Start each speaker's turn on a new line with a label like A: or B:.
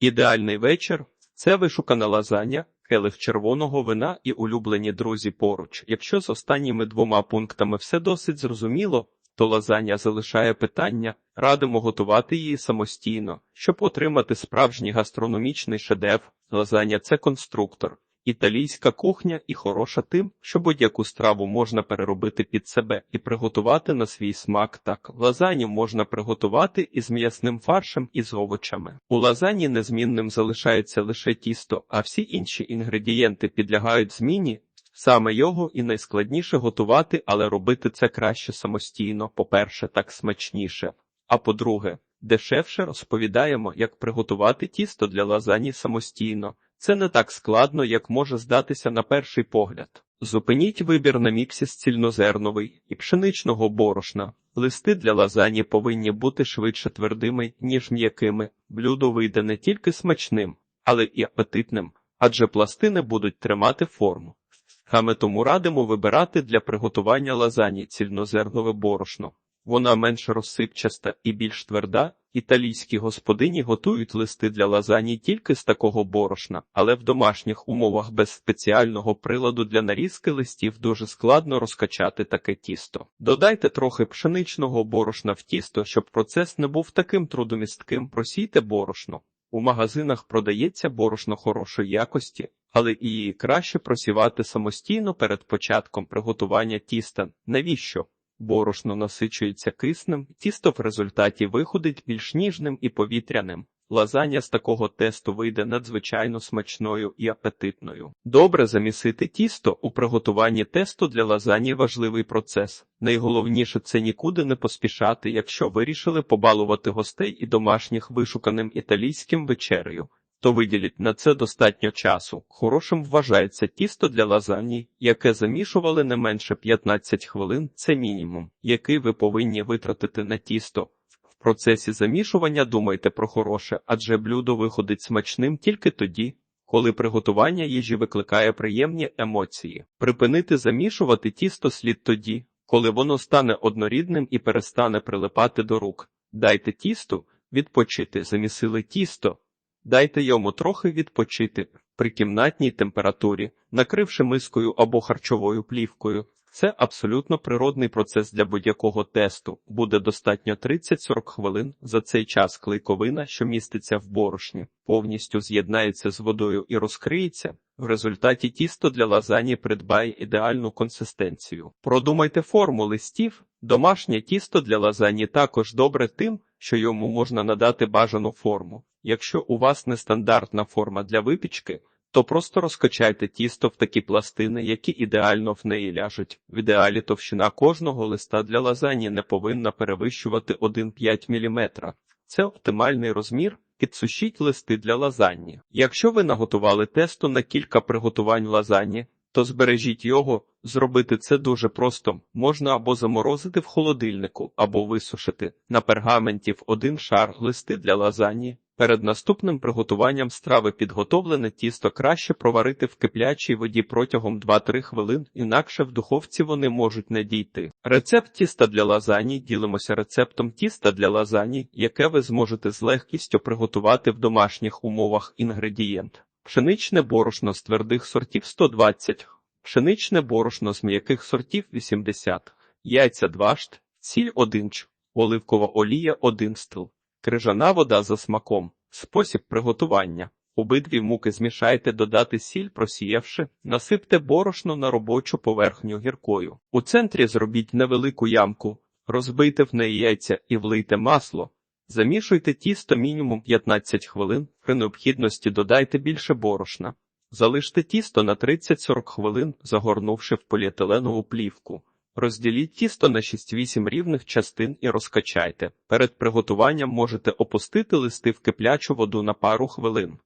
A: Ідеальний вечір це вишукана лазаня, келих червоного вина і улюблені друзі поруч. Якщо з останніми двома пунктами все досить зрозуміло, то лазаня залишає питання, радимо готувати її самостійно, щоб отримати справжній гастрономічний шедевр. Лазаня це конструктор. Італійська кухня і хороша тим, що будь-яку страву можна переробити під себе і приготувати на свій смак. Так, лазанью можна приготувати із м'ясним фаршем і з овочами. У лазані незмінним залишається лише тісто, а всі інші інгредієнти підлягають зміні. Саме його і найскладніше готувати, але робити це краще самостійно. По-перше, так смачніше. А по-друге, дешевше розповідаємо, як приготувати тісто для лазані самостійно. Це не так складно, як може здатися на перший погляд. Зупиніть вибір на міксі з цільнозерновий і пшеничного борошна. Листи для лазані повинні бути швидше твердими, ніж м'якими. Блюдо вийде не тільки смачним, але і апетитним, адже пластини будуть тримати форму. Саме тому радимо вибирати для приготування лазані цільнозернове борошно. Вона менш розсипчаста і більш тверда. Італійські господині готують листи для лазані тільки з такого борошна, але в домашніх умовах без спеціального приладу для нарізки листів дуже складно розкачати таке тісто. Додайте трохи пшеничного борошна в тісто, щоб процес не був таким трудомістким. Просійте борошно. У магазинах продається борошно хорошої якості, але її краще просівати самостійно перед початком приготування тіста. Навіщо? Борошно насичується киснем, тісто в результаті виходить більш ніжним і повітряним. Лазаня з такого тесту вийде надзвичайно смачною і апетитною. Добре замісити тісто у приготуванні тесту для лазані важливий процес. Найголовніше це нікуди не поспішати, якщо вирішили побалувати гостей і домашніх вишуканим італійським вечерею то виділіть на це достатньо часу. Хорошим вважається тісто для лазані, яке замішували не менше 15 хвилин, це мінімум, який ви повинні витратити на тісто. В процесі замішування думайте про хороше, адже блюдо виходить смачним тільки тоді, коли приготування їжі викликає приємні емоції. Припинити замішувати тісто слід тоді, коли воно стане однорідним і перестане прилипати до рук. Дайте тісту, відпочити, замісили тісто. Дайте йому трохи відпочити при кімнатній температурі, накривши мискою або харчовою плівкою. Це абсолютно природний процес для будь-якого тесту. Буде достатньо 30-40 хвилин. За цей час клейковина, що міститься в борошні, повністю з'єднається з водою і розкриється. В результаті тісто для лазані придбає ідеальну консистенцію. Продумайте форму листів. Домашнє тісто для лазані також добре тим, що йому можна надати бажану форму. Якщо у вас нестандартна форма для випічки, то просто розкачайте тісто в такі пластини, які ідеально в неї ляжуть. В ідеалі товщина кожного листа для лазані не повинна перевищувати 1,5 мм. Це оптимальний розмір. Підсушіть листи для лазані. Якщо ви наготували тесто на кілька приготувань лазані, то збережіть його, зробити це дуже просто. Можна або заморозити в холодильнику, або висушити на пергаменті в один шар листи для лазані. Перед наступним приготуванням страви підготовлене тісто краще проварити в киплячій воді протягом 2-3 хвилин, інакше в духовці вони можуть не дійти. Рецепт тіста для лазані ділимося рецептом тіста для лазані, яке ви зможете з легкістю приготувати в домашніх умовах інгредієнт. Пшеничне борошно з твердих сортів 120, пшеничне борошно з м'яких сортів 80, яйця 2 шт, сіль 1 ч, оливкова олія 1 стл. Крижана вода за смаком. Спосіб приготування. Обидві муки змішайте додати сіль, просіявши, насипте борошно на робочу поверхню гіркою. У центрі зробіть невелику ямку, розбийте в неї яйця і влийте масло. Замішуйте тісто мінімум 15 хвилин, при необхідності додайте більше борошна. Залиште тісто на 30-40 хвилин, загорнувши в поліетиленову плівку. Розділіть тісто на 6-8 рівних частин і розкачайте. Перед приготуванням можете опустити листи в киплячу воду на пару хвилин.